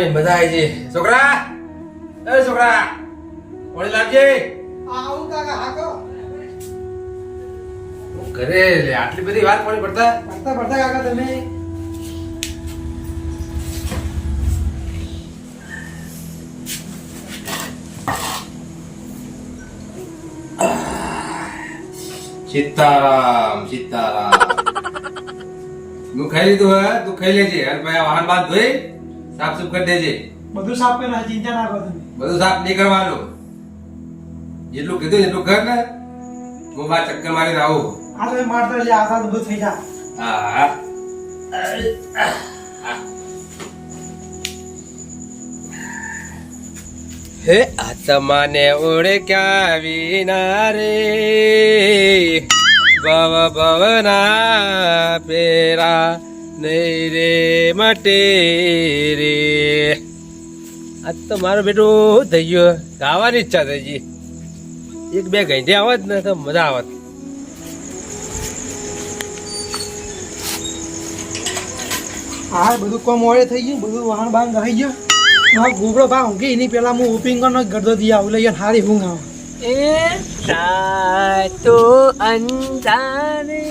ખાવાની મજા આવી છે છોકરા! એ છોકરા! ઓળી લાવજે. આવું કાકા હાકો હું ઘરે લે આટલી બધી વાત પડી પડતા પડતા પડતા કાકા તમે. સીતારામ સીતારામ. હું ખાઈ લીધું હે? તું ખાઈ લેજે. અને પછી આ વાહન બાદ ધોઈ સાફ સુફ કરી દેજે. બધું સાફ કરી ચિંતા ના કરો બધું સાફ નહીં કરવાનું જેટલું કીધું એટલું કર ને. હું ચક્કર મારીને આવું. આ તો મારતો એટલે આખા બધું થઈ જા. હા. હે આત્માને ઓળખ્યા વિના રે. ભવ ભવના પેરા. નહીં રે માટે રે. આજ તો મારો બેટો થઈ ગયો? ગાવાની ઈચ્છા થઈ ગઈ. એક બે ઘંટે આવત ને તો મજા આવત. હા બધું કોમ ઓળે થઈ ગયું બધું વાહન બાંગ આવી ગયું. મારો ગોબડો બા ઊંઘી એની પેલા હું ઓપિંગ કરનો ગરદો દી આવું લઈ હારી ઊંઘ આવે. એ તો અંધારે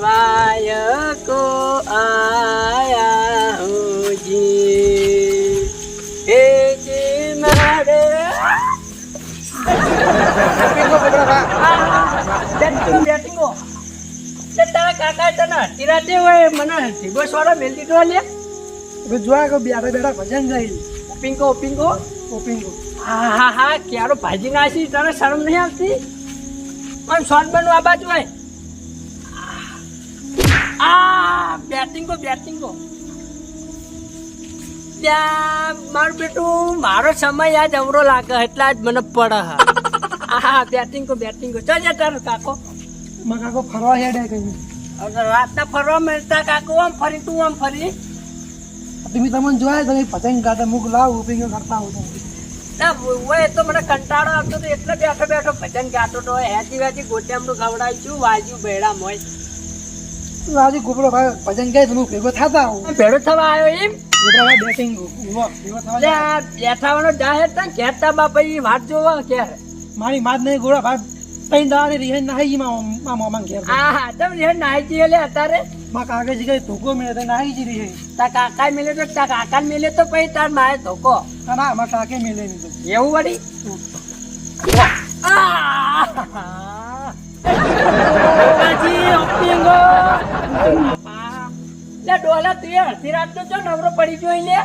વાય કો આયા હોજી. હે જી મારે બેટિંગો તારા કાકા તને હટી રાતે હોય મને ઢીગો સોડા મેલ દીધો લે જોવા કે બેઠા બેઠા ભજન ગઈ ઓપિંગો ઓપિંગો ઓપિંગો હા હા હા, ક્યારો ભાજી નાસી તને શરમ નહીં આવતી? પણ સોન બનવા બાજુ હોય આ બેટિંગો બેટિંગો ત્યાં મારું બેટું મારો સમય આજ અવરો લાગે એટલા જ મને પડે. હા હા કો બેટિંગ કો ચાલ તારો કાકો. માં કાકો ફરવા હેડે કઈ. હવે રાતના ફરવા મળતા કાકો આમ ફરી તું આમ ફરી. તમે તમને જોયા તમે પતંગ ગાતા મુક લાવ ઓપિંગ કરતા હોતો ના હોય તો મને કંટાળો આવતો તો એટલે બેઠો બેઠો ભજન ગાતો તો હેચી વેચી ગોટિયામનું ખવડાવ્યું વાજ્યું ભેડા મોય આજે ગોબડો ભાઈ ભજન ગાય તમે ભેગો થતા હું ભેડો થવા આવ્યો એમ? ગોબડો ભાઈ બેટિંગ ભેગો થવા બેઠાવાનો જાહેર તા ઘેરતા બાપા ઈ વાત જોવા કે મારી માત નહીં ગોળા ભાઈ તઈ દાવાની રિહાઈ નાહી માં મામા ઘેર. આ હા તમ રે નાહી જી એટલે અત્યારે? મા કાકા જી કઈ ધોકો મેળે તો નાહી જી રિહાઈ. તા કાકા મેલે તો તા કાકા મેલે તો પછી તાર મારે ધોકો. ના મારા કાકે મેલે નહીં એવું વળી? આ! ડોલા તું અડધી નવરો પડી લે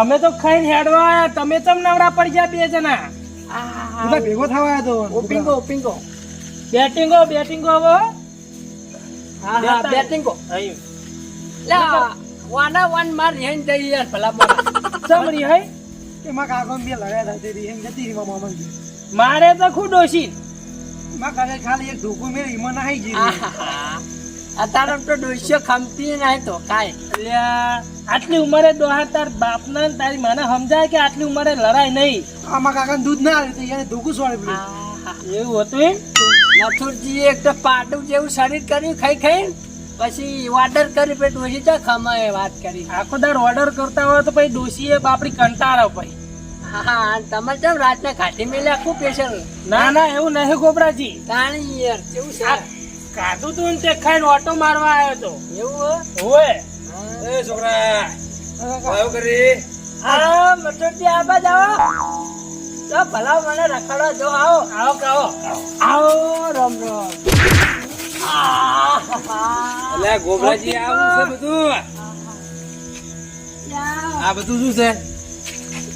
અમે તો ખાઈને હેડવા આયા. તમે તમ નવરા પડી ગયા બે જણા? બધા ભેગો થવા આયા તો. ઓપિંગો ઓપિંગો બેટિંગો બેટિંગો હવે. હા હા બેટિંગો. લા વાના વાન માર રેન જઈ યાર ભલા મોણા સમરી હે કે માં કાકો બે લડ્યા હતા તે રેન જતી રહી મામા મને મારે તો ખુદ ડોશી માં ખાલી એક ધોકો મેળી મને નાહી જી અત્યારે તો ડોસ્યો ખમતી નાય તો કાંઈ. આટલી ઉંમરે દોહા તાર બાપના ને તારી માને સમજાય કે આટલી ઉંમરે લડાય નહીં? આમાં કાકા દૂધ ના આવે તો એને આહાહા. એવું હતું નથુરજી એક તો પાટું જેવું શરીર કર્યું ખાઈ ખાઈ પછી ઓર્ડર કરી પછી ડોસી તો ખમાએ વાત કરી. આખો દર ઓર્ડર કરતા હોય તો પછી ડોશીએ બાપડી કંટાળો પછી. હા તમે કેમ રાતના ઘાટી મેલે આખું પેશલ ના ના એવું નહીં ગોબરાજી તાણી યાર કેવું છે? કાધું તું તે ખાઈને ઓટો મારવા આવ્યો તો. એવું હોય? એ છોકરા આવું કરી. આ બાજ આવો. તો ભલા મને રખડો જો આવો. આવો કાવો આવો રમ રમ. અલ્યા ગોબરાજી આવું છે બધું? આ બધું શું છે?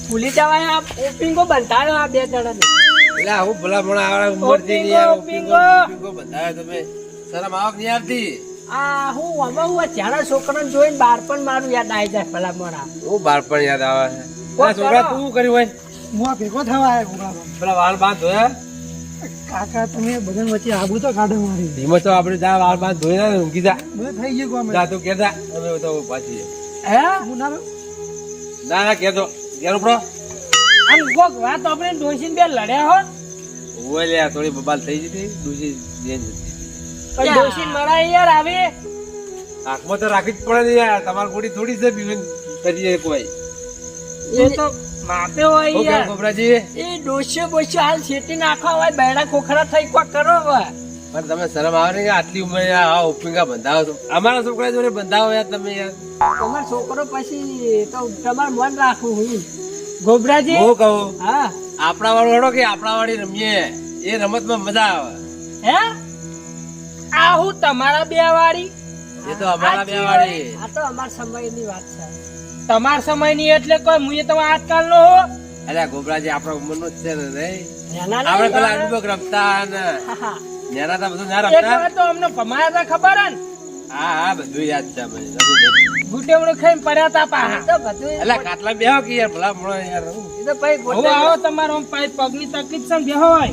ભૂલી જવાય આ ઓપિંગો બંધાયો આ બે જણા એટલે આવું ભલા ભણા આવડે ઉંમરથી નહીં આવે, ઓપિંગો, ઓપિંગો, બંધાયો તમે. શરમ આવક નહીં આવતી. આ હું આમાં હું જ્યારે છોકરાને જોઈને બાર પણ મારું યાદ આવી જાય ભલા મોડા હું બાળપણ યાદ આવે છે. છોકરા તું શું કર્યું હોય? હું આ ભેગો થવા આવ્યો પેલા વાળ બાંધ ધોયા કાકા તમે બધા વચ્ચે આબુ તો કાઢો મારી. ધીમો તો આપણે જા વાળ બાંધ ધોઈ ના ઊંઘી જા. બધું થઈ ગયું જા તું કેતા અમે તો પાછી હે? હું ના ના ના કેતો ઘેર ઉપડો આમ કોક વાત આપણે ડોશીને બે લડ્યા હોત. ઓય લે થોડી બબાલ થઈ જતી. ડોસી જેન જતી. પણ ડોશીને મરા યાર આવે. આંખમાં તો રાખવી જ પડે ને યાર. તમારી ગોડી થોડી છે પીવીને કરીએ કોઈ. એ તો માપે હોય યાર. ગોબરાજી એ ડોસ્યો બોસ્યો હાલ છેટી નાખવા હોય બેડા ખોખરા થઈ કોક કરો હવે. પણ તમે શરમ આવે ને કે આટલી ઉંમરે આ ઓપિંગા બંધાવો છો? અમારા છોકરા જોડે બંધાવો યાર તમે યાર. તમારો છોકરો પછી તો તમારે મન રાખવું હું. ગોબરાજી? હું કહું? હા. આપણા વાળો હડો કે આપણા વાળી રમીએ? એ રમતમાં મજા આવે. હે? આ હું તમારા બે વાળી એ તો અમારા બે વાળી આ તો અમારા સમયની વાત છે. તમારા સમયની એટલે કોઈ મુએ તો આજકાલ નો હો. અલ્યા ગોબરાજી આપણા ઉંમરનો જ છે ને નહીં આપણે પેલા અનુભવ રમતા ને. હા, હા. તા બધું ના રમતા? તો અમને ભમાયા હતા ખબર હે હા હા બધું યાદ છે ભાઈ. ગુટેવડો ખાઈને પડ્યા તો બધું અલ્યા કાટલા બેહો કે યાર ભલા મળો યાર એ તો ભાઈ હવે આવો તમારો પાય પગની તકલીફ છે બેહો હોય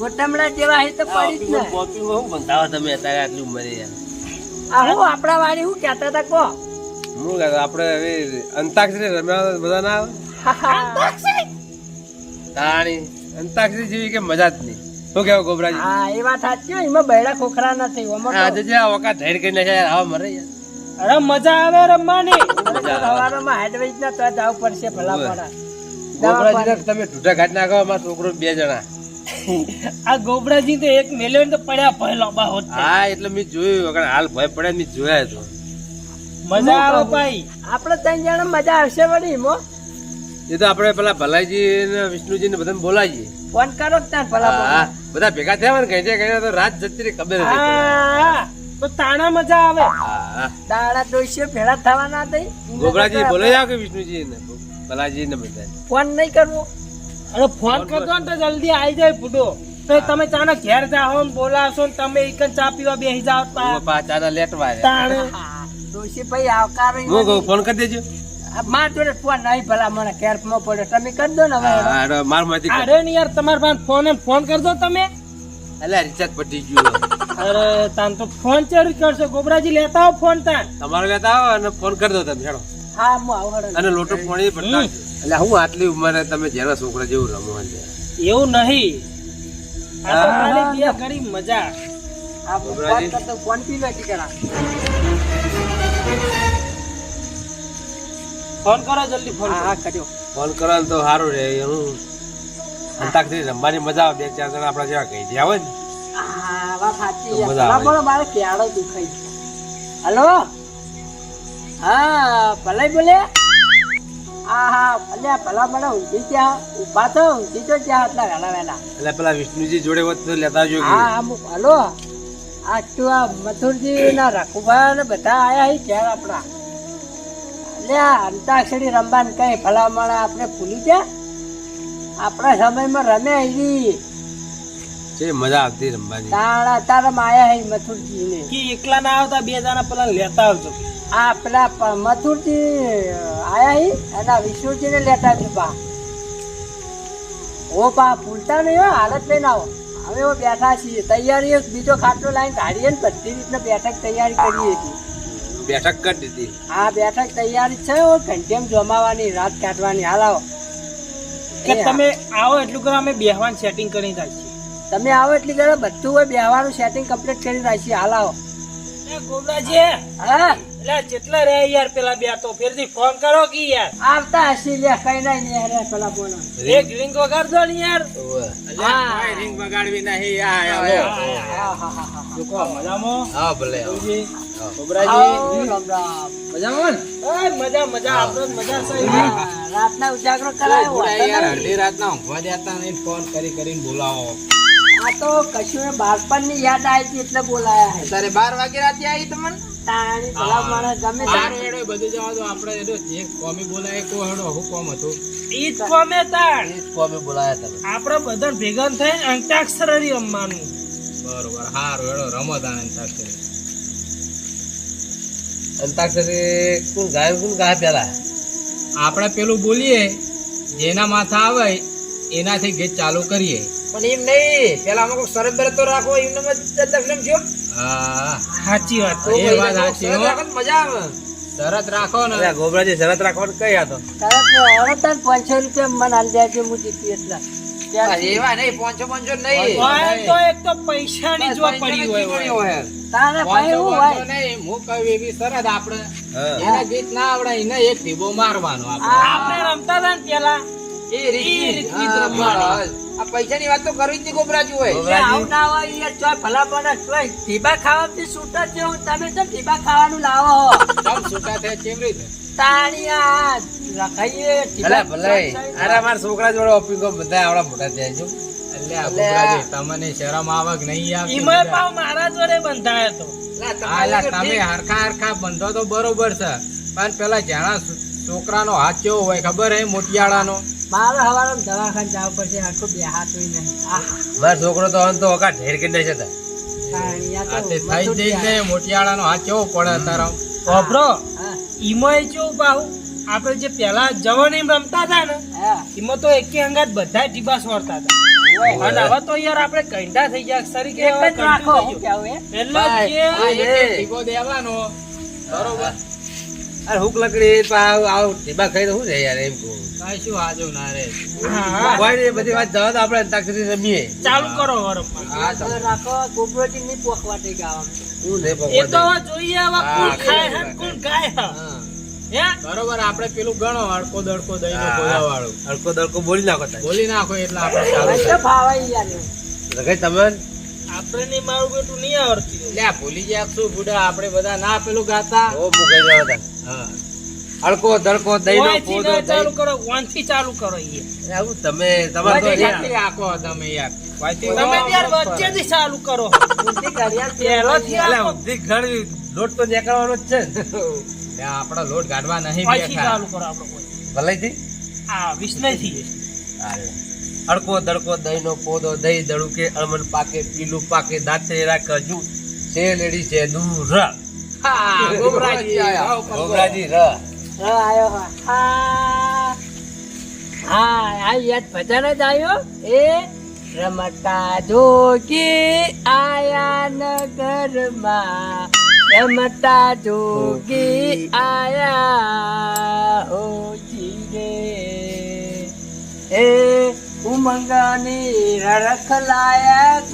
ગોટમડા જેવા હે તો પડી જ ને. ઓપિંગમાં હું બંધાવો તમે અત્યારે આટલી ઉંમરે યાર. આ હું આપણા વાળી હું કહેતા તા કો હું કહેતો આપણે હવે અંતાક્ષરી રમ્યા બધા ના આવે. તાણી અંતાક્ષરી જેવી કે મજા જ નહીં શું કેવો ગોબરાજી? હા એ વાત સાચી હોય એમાં બૈડા ખોખરા નથી આજે જે આ વખત ઢેર કરીને નાખ્યા યાર મરે અરે મજા આવે રમવાની. સવારમાં હેડવેજ ના તો જવું પડશે ભલા પડા. ગોબરાજી તમે ઢૂઢા ઘાટ નાખો અમારા છોકરો બે જણા. આ ગોબરાજી તો એક મેલ્યો ને તો પડ્યા પહેલો હોત હા એટલે મેં જોયું વગર હાલ ભય પડે મેં જોયા તો મજા આવે ભાઈ. આપણે ત્રણ જણા મજા આવશે વળી મો એ તો આપણે પેલા ભલાઈજી ને વિષ્ણુજી ને બધાને બોલાવીએ. ફોન કરો ત્યાં ભલા હા બધા ભેગા થયા ને કઈ કઈ તો રાત જતી રહી ખબર તો તાણા મજા આવે. દાડા દોષીઓ ભેળા થવાના દઈ ગોબરાજી બોલાઈ જાવ કે વિષ્ણુજી ને બલાજી ને બધા. ફોન નહીં કરવો. અરે ફોન કરતો ને તો જલ્દી આવી જાય ફૂટો. તો તમે ચાના ઘેર જાઓ ને બોલાવશો ને તમે એક જ ચા પીવા બેસી જાઓ તા- હું પાછા. લેટવા. તાણે. દોષી ભાઈ આવકારો હું ફોન કરી દેજો. માર જોડે ફોન નહીં ભલા મને કેરફમાં પડ્યો તમે કરી દો ને હવે. મારમાંથી અરે ને યાર તમારા પાસે ફોન ફોન કરજો તમે. એટલે રિચાર્જ પટી ગયું. અરે તાન તો ફોન ચડી કરશો. ગોબરાજી લેતા આવો ફોન તાન. તમારે લેતા આવો અને ફોન કરી દો તમે હેડો. હા હું આવું અને લોટો પાણી પડતા એટલે હું આટલી ઉંમરે તમે જેના છોકરા જેવું રમો છો. એવું નહીં. આ તો ખાલી બે કરી મજા. ફોન કરતો ફોન પી લો ટીકરા ફોન કરો જલ્દી ફોન હા કરો. ફોન કરો ને તો સારું રહે હું અંતાક્ષરી રમવાની મજા આવે બે ચાર જણા આપણા જેવા કહી દે આવે ને? હા વાત સાચી ભલા. બોલો મારે કેળો દુખાય હલો? હા ભલાઈ બોલે? હા હા ભલે ભલા મને ઊંઘી ત્યાં ઊભા તો ઊંઘી તો ત્યાં એટલા વહેલા વહેલા. એટલે પેલા વિષ્ણુજી જોડે લેતા જો. હા આમ હલો? આ તું આ મથુરજી ના રઘુભા બધા આયા હી ઘેર આપણા. અલ્યા અંતાક્ષરી રમવાન કઈ ભલામણ આપણે ભૂલી ગયા? આપણા સમયમાં રમે એવી. જે મજા આવતી રમવાની? તારા તારા માયા હી મથુરજી ને કે એકલા ના આવતા બે જણા પેલા લેતા આવજો. આ પેલા મથુરજી આયા હી અને આ વિષ્ણુજી ને લેતા આવજો બા. ઓ બા ભૂલતા નહીં હો હાલત લઈને આવો. હવે બેઠા છીએ. તૈયારી બીજો ખાટલો લાઈન કાઢીએ ને બધી રીતના બેઠક તૈયારી કરીએ છીએ. બેઠક કરી દીધી. આ બેઠક તૈયારી છે ઓ ઘંટેમ જમાવાની રાત કાઢવાની હાલ આવો. કે તમે આવો એટલું કરો અમે બેહવાનું સેટિંગ કરી રાખીએ. તમે આવો એટલી કરો બધું હોય બેહવાનું સેટિંગ કમ્પ્લીટ કરી રાખીએ હાલ આવો. એ ગોબરાજી હા. એટલે જેટલા રે યાર પેલા બે તો ફેરથી ફોન કરો કે યાર. આવતા હશે લે કઈ નહીં ને હેરે પેલા બોલો. એક રિંગ વગાડજો ને યાર. હા. રિંગ વગાડવી નહીં આ હા હા હા હા લોકો મજામાં? હા ભલે ને? રાતના ઉજાગરો કરાયો નહીં. રાતના ઊંઘવા દેતા નહીં ફોન કરી કરીને બોલાવો. આ તો કશું બાળપણની યાદ આવી એટલે બોલાયા હે. તારે બાર વાગે રાતે આવી તમને તાણી ભલા માણસ ગમે ત્યારે બધું જવા દો. આપણે એનો જે કોમી બોલાય કો હેડો. હું કોમ હતું? ઈ જ કોમે તાણ એ જ કોમી બોલાયા તમે. આપણે બધા ભેગા થઈને અંતાક્ષરી રમવાનું. બરોબર. હારું હેડો. રમો તાણે અંતાક્ષરી. અંતાક્ષરી કોણ ગાય કોણ ગાય પેલા? આપણે પેલું બોલીએ જેના માથા આવે એનાથી ગીત ચાલુ કરીએ. પણ એમ નહીં. પેલા અમુક શરત બરત તો રાખો એમને દક્ષિણ થયો સાચી વાત. એ વાત સાચી મજા આવે. શરત રાખો ને. ગોબરાજી શરત રાખવાનું કઈ હતો શરત હવે તને પાંચસો રૂપિયા મને હાલ દેજો હું જીતી એટલા. એવા નહીં પાંચસો પાંચસો હોય તો એક તો પૈસાની જો પડી હોય. હોય. તારે ભાઈ હું હોય નહીં હું કહ્યું એવી શરત આપણે. હા. ગીત ના આવડે એને એક ઢીબો મારવાનો આપણે. આપણે રમતા હતા ને પેલા? એ રીત રમવાનું. આ પૈસાની વાત તો કરવી જ નહીં ગોબરાજી હોય. આવું ના હોય યાર ચોય ભલા પડે ચોય ઢીબા ખાવાથી છૂટા જ જેવું. તમે તો ઢીબા ખાવાનું લાવો હો. તમ છૂટા થયા કેમ રીતે? તાણિયા રખાઈએ અલા ભલે અરે મારા છોકરા જોડે ઓપિંગો બધા આવડા મોટા થયા છે. તમને શરમ આવક નહીં બધા? પાવ મારા જોડે બંધાયો તો. તમે હરખા હરખા બંધો તો બરોબર છે. પણ પેલા જાણા છોકરાનો હાથ કેવો હોય ખબર હે મોટિયાળાનો? મારે હવારે દવાખાને જવું પડશે આખું બેહાતું નહીં. આહ, મારો છોકરો તો તો ઓકા ઢેર દે છે થઈ જઈ ને મોટિયાળાનો હાથ કેવો પડે તારો વાપરો હા, ઈમય કેવું પાહુ આપણે જે પેલા જવાની રમતા હતા ને હા. એમાં તો એકે અંગાત બધા ટીબા સોરતા હતા. અને હવે તો યાર આપણે કંઠા થઈ ગયા સરી કે? એટલે જે દેવાનો. બરોબર. અરે હુક લકડી પાવ આવ ટીબા ખાઈ તો શું છે યાર એમ કહું. કાઈ શું આજો ના રે. કોઈ નહીં, બધી વાત જવા દો આપણે અંતાક્ષરી રમીએ. ચાલુ કરો વરમમાં. હા તો રાખો ગોબરોજી ની પોખવા દે ગામ શું શું પોખવા એ તો હવે જોઈએ હવે કોણ ખાય હે, કોણ ગાય હે. હે? બરોબર આપણે પેલું ગણો હડકો દડકો દઈ નો વાળું હડકો દડકો બોલી નાખો બોલી નાખો એટલે આપણે ચાલુ તો યાર. લગાઈ તમે? આપણે નહીં મારું બેટું નહીં આવડતું. લે ભૂલી ગયા શું બુડા. આપણે બધા ના પેલું ગાતા. ઓ મુકાઈ જવા તારે. હા અડકો દડકો દઈ નો પોદો ચાલુ કરો ઓનથી ચાલુ કરો ઈ. આવું તમે તમાર તો. આખો તમે યાર. તમે યાર વચ્ચે થી ચાલુ કરો. બુદ્ધિ ઘડિયાળ પહેલો થી આખો બુદ્ધિ ઘડી લોટ તો નીકળવાનો જ છે. આપણા લોટ ગાડવા નહીં બેઠા. ચાલુ કરો આપણો કોઈ. થી આ વિસ્મયથી. હળકો દડકો દહીં નો પોદો દહીં દડું કે અળમણ પાકે પીલું પાકે દાંતેરા કજુ છે લેડી છે દૂર. હા, ગોબરાજી પણ ગોબરાજી ર. હા આયો હા. હા. આ યાદ ભજન જ આવ્યો એ રમતા જોગી આયા નગરમાં. રમતા જોગી આયા હોજી રે. એ ઉમંગની રખ લાયા ગુરુજી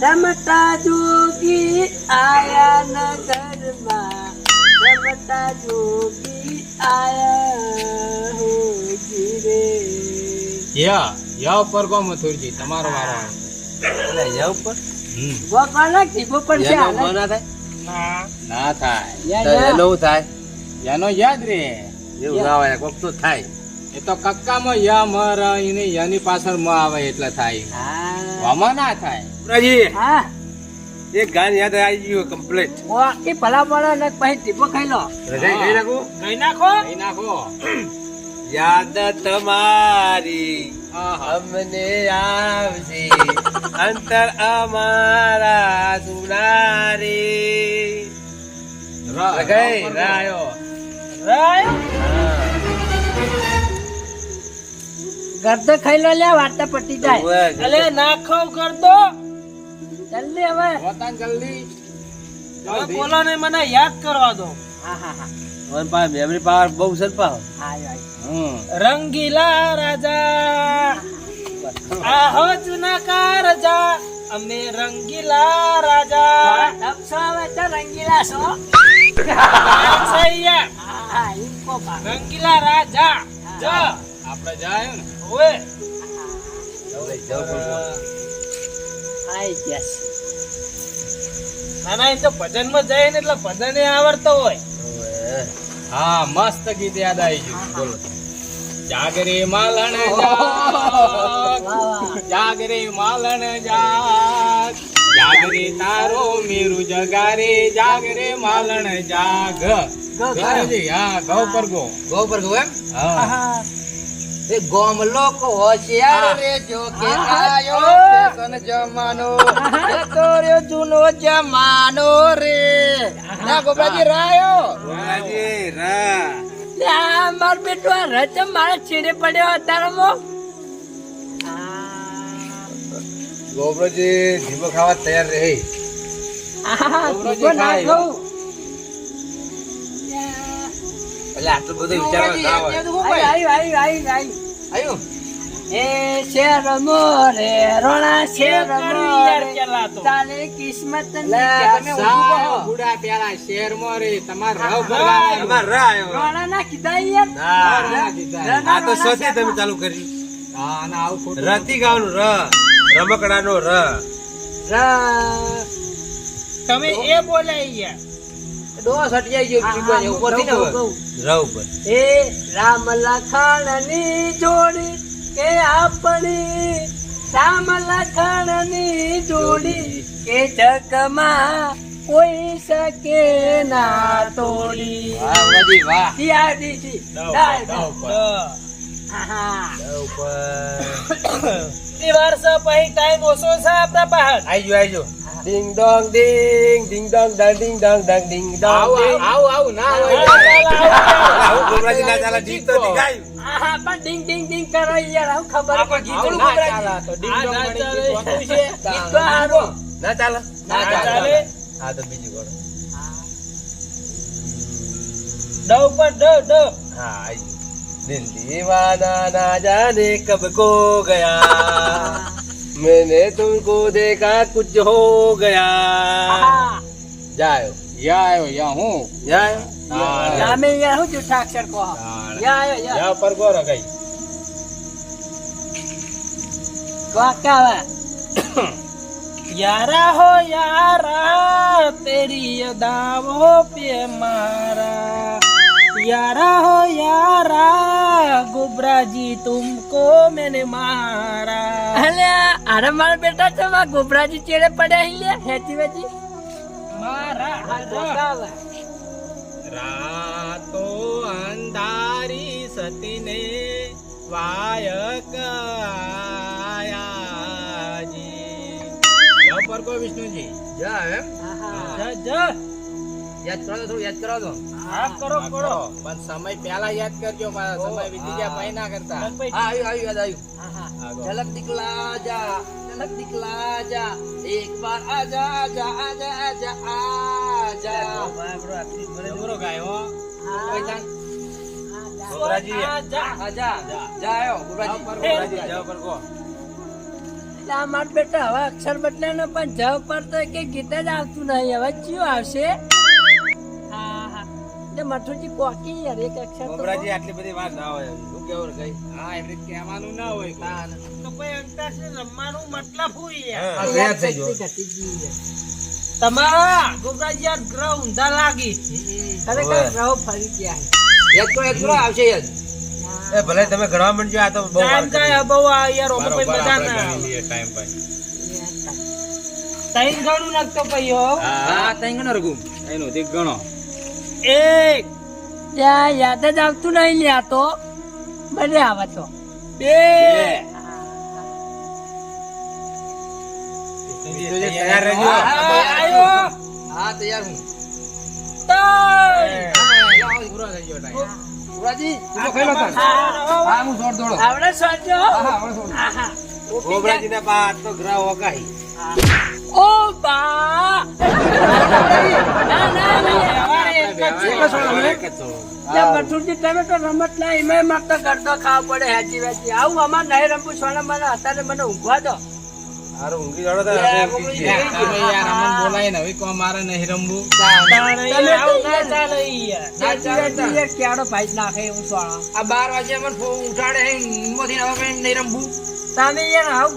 રમતા જોગી આયા નગરમાં. રમતા જોગી આયા હો રે યા યા ઉપર કો મથુરજી તમારો વારો આવે. એટલે યા ઉપર? હમ. ગોપાલના ટીપો પણ છે યાનો ના થાય? ના. થાય. યા, તો યા. એનો શું થાય? યાનો યાદ રે? એવું ના હોય કોક તો થાય. એ તો કક્કામાં યા મર એને યની પાછળ મ આવે એટલે થાય. હા. આમાં ના થાય. ગોબરાજી હા. એક ગાન યાદ આવી ગયું કમ્પ્લીટ ઓ એ ભલા પડે ને પછી ટીપો ખાઈ લો. રજાઈ ગઈ નાખો? ગઈ નાખો? કઈ નાખો? યાદ તમારી. અમને આવશે અંતર અમારા સુનારી રાયો. રાયો. રાય? ગરદે ખાઈ લો લે વાર્તા પટી જાય. અલે ના ખાવ ગરદો જલ્દી હવે. વતન જલ્દી. હવે. બોલો ને મને યાદ કરવા દો. હા હા હા. મારી પાસે મેમરી પાવર બહુ સર પાવ. આયો આયો રંગીલા રાજા. આહો જુના કા રાજા. અમે રંગીલા રાજા. આવે તો રંગીલા છો. સૈયા બા. રંગીલા રાજા. જો. આપણે જાય ને. ઓએ આઈ ગયા છે. ના ના એ તો ભજનમાં જાય ને એટલે ભજન આવડતો હોય. હા મસ્ત ગીત યાદ આવી ગયું. બોલો. જાગરે માલણ જાગ. વાહ વાહ. જાગરે માલણ જાગ. જાગરે તારો મેરુ જગારે. જાગરે માલણ જાગ. ગો, પર ગો. ગો પર ગો એમ? હા હા. એ હોશિયાર રે જો કે આયો ફેશન જમાનો. એ તો રે જૂનો જમાનો રે. ના ગોબરાજી રાયો. ગોબરાજી રા. લે માર બેટો આ રચમ મારા છેડે પડ્યો અત્યારે મો ગોબરાજી ધીમો ખાવા તૈયાર રહે. ના ખાય. એટલે આટલું બધું વિચારવા ના હોય. આવ્યું આવ્યું આવ્યું આવ્યું એ શેર મોરે રોણા શેર મોરે તાલે કિસ્મત બુડા પેલા શેર મોરે તમાર રવ ભરવા. તમાર રા આવ્યો. રોણા ના કીધા યાર? ના. ના કીધા. આ તો સોતે તમે ચાલુ કરી. હા, ના આવું ખોટું રતી ગાવાનું ર રમકડાનો ર ર તમે એ બોલાઈ યાર. ડોસ હટિયાઈ ગયો બીજું કોઈ ઉપરથી ને રવ. ઉપર એ રામ લખણની જોડી કે આપણી રામ લખણની જોડી કે જગમાં કોઈ શકે ના તોડી વાહ, વાજી, વાહ. દિયા દીધી દાય દાય. દ. આહા. ર ઉપર પછી ટાઈમ ઓછો છે આપણા પાસે આઈ જો આઈ જો ડિંગ ડોંગ ડિંગ ડિંગ ડોંગ ડિંગ ડોંગ ડિંગ ડોંગ આવ આવ આવ ના આવ ગોમરાજી ના ચાલે ડિંગ તો દીખાય હા પણ ડિંગ ડિંગ ડિંગ કરો યાર આવ ખબર આપા ગીતડું ગોમરાજી ચાલે હા તો બીજું ગોળો ડવ પર ડવ ડવ હા આઈ દિલ ના જાને કબ કો ગયા मैंने तुमको देखा कुछ हो गया। जायो। या आयो या हूँ। या मैं हूँ पर तो क्या यारा हो यारा तेरी अदावों पे मारा। यारा हो यारा ગોબરાજી તુમકો મેને મારા. અલે અરે મારા બેટા છે માં ગોબરાજી ચેડે પડ્યા હિલે હેચી વેચી મારા રાતો અંધારી સતીને વાયક આયાજી. જય પરગો વિષ્ણુજી. જય એમ જય જય. યાદ કરો થોડું યાદ કરો તો. હા કરો કરો. પણ સમય પહેલા યાદ કરજો સમય વીતી ગયા ભાઈ ના કરતા. હા આવ્યું આવ્યું યાદ આવ્યું. ઝલક નીકળા જા ઝલક નીકળા જા. એક બાર આજા આજા આજા આજા આજા. વાપરો આખી ભરે ગાયો. હા. સુરાજી આજા આજા જાયો આ માટે બેટા હવે અક્ષર બદલે પણ જવાબ પર તો કે ગીત જ આવતું નહીં. હવે ચિયું આવશે? એટલે મઠુજી કોકી યાર એક અક્ષર તો ગોબરાજી આટલી બધી વાત ના હોય. શું કેવું કઈ? હા એમને કહેવાનું ના હોય. તો કોઈ અંતાક્ષરી રમવાનું મતલબ શું યાર? યાદ થઈ છે. તમારા ગોબરાજી યાર ગ્રહ ઊંધા લાગી ખરેખર રહો ફરી ગયા એક તો એકલો આવશે યાર. એ ભલે તમે ઘણા મંડજો આ તો બહુ ટાઈમ કાય બહુ આ યાર ઓમાં પછી બરોબર મજા ના ટાઈમ પછી ત્રણ ગણું નાખતો પછી હો તઈ ગણો રઘુ. એનું તે ગણો. એક ત્યાં યાદ જ આવતું નહીં લ્યા તો. આવે તો. બે. તૈયાર રહેજો. હા, તૈયાર હું. ઓ બા. ના ના ના એક જ છે. એક જ સોડો, એક જ એટલે મથુરજી તમે તો રમત ના એમાં મારે તો ખાવા પડે હેચી વેચી. આવું અમાર નહીં રમવું સોના મને અત્યારે મને ઊંઘવા દો. તમે યાર અમને બોલાય ને હવે તો યાર-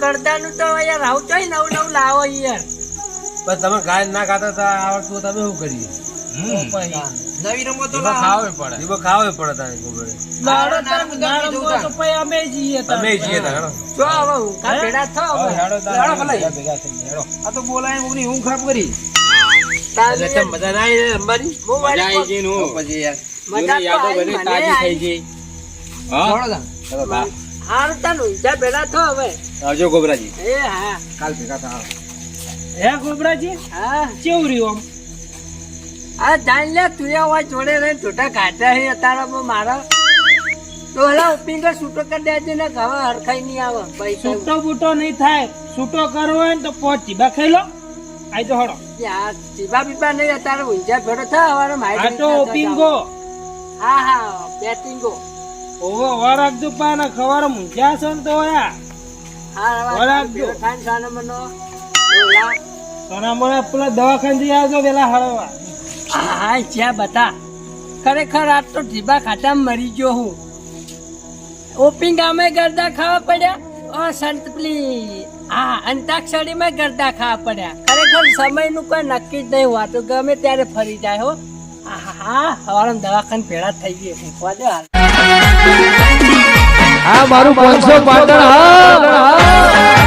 ગરદાનું તો યાર આવું ચોય નવું નવું લાવો યાર. પણ તમે ગાય ના ખાતા તા આવડતું તમે શું કરીએ? નવી રમો તો પડે જીવો ખાવો પડે તારે ગોબરે લાડો ના, તાર ના, ના ના, રમવો તો પછી અમે જઈએ તાર. તમે જઈએ તા હેડો. જો હવે ઊંઘા હે? ભેડા થો હવે. હેડો આ તો બોલાય ઊંઘની ઊંઘ ખરાબ કરી તારે એટલે મજા ના આવી રમવાની હું મજા આવી ગઈ ને પછી યાર મજા જૂની તો યાદો બધી તાજી થઈ ગઈ હા જોડો ચલો બા. હારું તાર ઊંઝા ભેડા થો હવે આવજો ગોબરાજી એ હા કાલ ભેગા થા હે ગોબરાજી હા કેવું રહ્યું આમ આ જાણ લે તું હોય જોડે રહીને જોટા કાઢ્યા છે અત્યારે મારા. તો હલા ઉપિંગર છૂટો કરી દેજે ને હવે હરખાઈ નહીં આવે પૈસા છૂટો બૂટો નહીં થાય. છૂટો કરવો હોય ને તો પોચ ચીબા ખાઈ લો. આઈ તો હળો. યાર ચીબા બીબા નહીં અત્યારે ઊંઝા ભેડો થાય આ માહિતી તો પિંગો. હા હા બેટિંગો ઓવો વાર રાખજો ખવાર મુંજા છે ને તો યા હા વરાપ જો. ભેળો થાય ને સાનો મનો. સોના મને પેલા દવાખાને જઈ આવજો પેલા હળવા. હા જ્યાં બતા. ખરેખર આજ તો ઢીબા ખાતા મરી ગયો હું. ઓપિંગ ગામે ગરદા ખાવા પડ્યા? ઓ સંત પ્લી હા અંતાક્ષરીમાં ગરદા ખાવા પડ્યા. ખરેખર સમયનું કોઈ નક્કી જ નહીં હોતું. ગમે ત્યારે ફરી જાય હો. હા હા દવાખાન હવારમાં ભેળા થઈ ગઈ મૂકવા દે હાલ. આ મારું પાંચસો પાટણ હા.